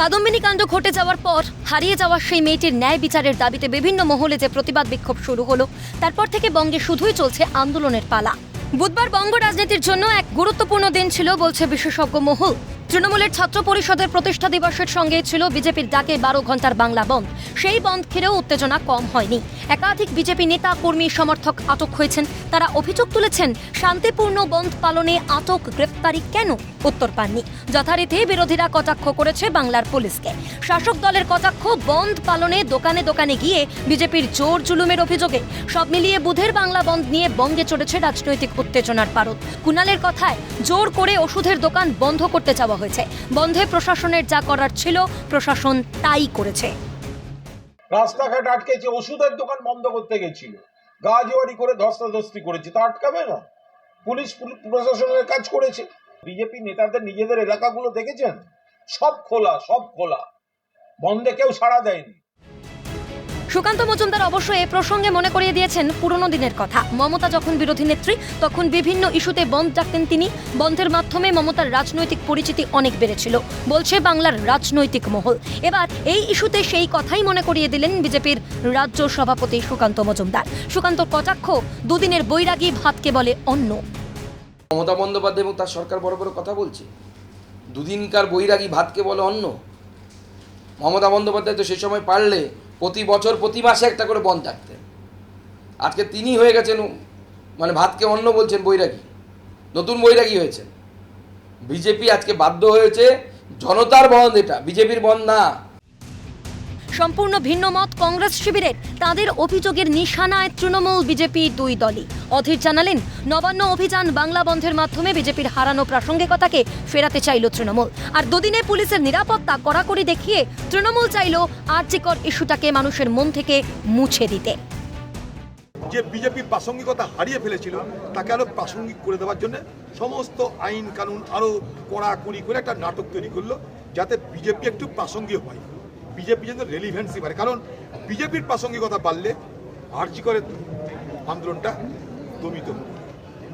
কাদম্বিনী কাণ্ড ঘটে যাওয়ার পর হারিয়ে যাওয়া সেই মেয়েটির ন্যায় বিচারের দাবিতে বিভিন্ন মহলে যে প্রতিবাদ বিক্ষোভ শুরু হলো, তারপর থেকে বঙ্গে শুধুই চলছে আন্দোলনের পালা। বুধবার বঙ্গ রাজনীতির জন্য এক গুরুত্বপূর্ণ দিন ছিল, বলছে বিশেষজ্ঞ মহল। তৃণমূলের ছাত্র পরিষদের প্রতিষ্ঠা দিবসের সঙ্গে ছিল বিজেপির ডাকে বারো ঘণ্টার বাংলা বন্ধ। সেই বন্ধ ঘিরেও উত্তেজনা কম হয়নি। একাধিক বিজেপি নেতা, কর্মী, সমর্থক আটক হয়েছেন। তারা অভিযোগ তুলেছেন, শান্তিপূর্ণ বন্ধ পালনে আটক গ্রেফতারি কেন? উত্তর পাননি। যথারীতি বিরোধীরা কটাক্ষ করেছে বাংলার পুলিশকে। শাসক দলের কটাক্ষ, বন্ধ পালনে দোকানে দোকানে গিয়ে বিজেপির জোর জুলুমের অভিযোগে। সব মিলিয়ে বুধের বাংলা বন্ধ নিয়ে বঙ্গে চড়েছে রাজনৈতিক উত্তেজনার পারদ। কুণালের কথায়, জোর করে ওষুধের দোকান বন্ধ করতে চাওয়া হয়েছে। বন্ধে প্রশাসনের যা করার ছিল, প্রশাসন তাই করেছে। রাস্তাঘাট আটকেছে, ওষুধের দোকান বন্ধ করতে গেছিল। গাজওয়ারি করে ধস্তাধস্তি করেছে, তা আটকাবে না। পুলিশ পুল- প্রশাসনের কাজ করেছে। বিজেপি নেতাদের নিজেদের এলাকাগুলো দেখেছেন? সব খোলা সব খোলা। বন্ধে কেউ সাড়া দেয়নি। সুকান্ত মজুমদার অবশ্য এ প্রসঙ্গে মনে করিয়ে দিয়েছেন পুরনো দিনের কথা। মমতা যখন বিরোধী নেত্রী, তখন বিভিন্ন ইস্যুতে বন্ধ ডাকতেন তিনি। বন্ধের মাধ্যমে মমতার রাজনৈতিক পরিচিতি অনেক বেড়েছিল। বলছে বাংলার রাজনৈতিক মহল। এবার এই ইস্যুতে সেই কথাই মনে করিয়ে দিলেন বিজেপির রাজ্য সভাপতি সুকান্ত মজুমদার। সুকান্ত কটাক্ষ দুদিনের বৈরাগী ভাতকে বলে অন্য। মমতা বন্দ্যোপাধ্যায় এবং তার সরকার বড় বড় কথা বলছে। দুদিনকার বৈরাগী ভাতকে বলে অন্য। মমতা বন্দ্যোপাধ্যায় তো সে সময় পারলে প্রতি বছর, প্রতি মাসে একটা করে বন থাকতেন আজকে তিনি হয়ে গেছেন মানে ভাতকে অন্য বলছেন বৈরাগী। নতুন বৈরাগী হয়েছেন। বিজেপি আজকে বাধ্য হয়েছে, জনতার বন্ধ এটা, বিজেপির বন্ধ না। সম্পূর্ণ ভিন্ন মত কংগ্রেস শিবিরের। তাদের অভিযোগের নিশানায় তৃণমূল বিজেপি দুই দলই। অধীর জানালেন, নবান্ন অভিযান বাংলা বন্ধের মাধ্যমে বিজেপির হারানো প্রাসঙ্গিকতাকে ফেরাতে চাইল তৃণমূল। আর দুদিনে পুলিশের নিরাপত্তা কড়াকড়ি দেখিয়ে তৃণমূল চাইল আর্যিকর ইস্যুটাকে মানুষের মন থেকে মুছে দিতে। যে বিজেপি প্রাসঙ্গিকতা হারিয়ে ফেলেছিল, তাকে আরও প্রাসঙ্গিক করে দেওয়ার জন্য সমস্ত আইন কানুন আরও কড়াকড়ি করে একটা নাটক তৈরি করল, যাতে বিজেপি একটু প্রাসঙ্গিক হয়। বিজেপি যেন রেলিভেন্সি পারে কারণ বিজেপির প্রাসঙ্গিকতা বাড়লে আরজি করে আন্দোলনটা দমিত।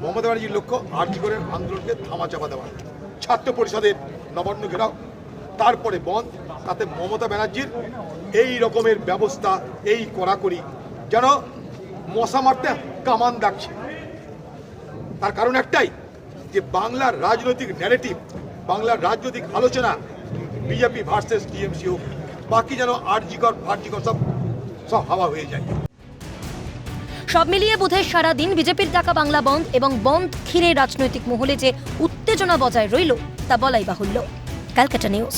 মমতা ব্যানার্জির লক্ষ্য আরজি করে আন্দোলনকে থামাচাপা দেওয়া। ছাত্র পরিষদের নবান্ন ঘেরাও। তারপরে বন্ধ। তাতে মমতা ব্যানার্জির এই রকমের ব্যবস্থা, এই কড়াকড়ি যেন মশা মারতে কামান ডাকছে। তার কারণ একটাই, যে বাংলার রাজনৈতিক ন্যারেটিভ বাংলার রাজনৈতিক আলোচনা বিজেপি ভার্সেস টিএমসি হোক বাকি যেন আরজিকর ফার্জিকর সব সব হাওয়া হয়ে যায়। সব মিলিয়ে বুধের সারাদিন বিজেপির ডাকা বাংলা বন্ধ এবং বন্ধ ঘিরে রাজনৈতিক মহলে যে উত্তেজনা বজায় রইল, তা বলাই বাহুল্য। Calcutta news.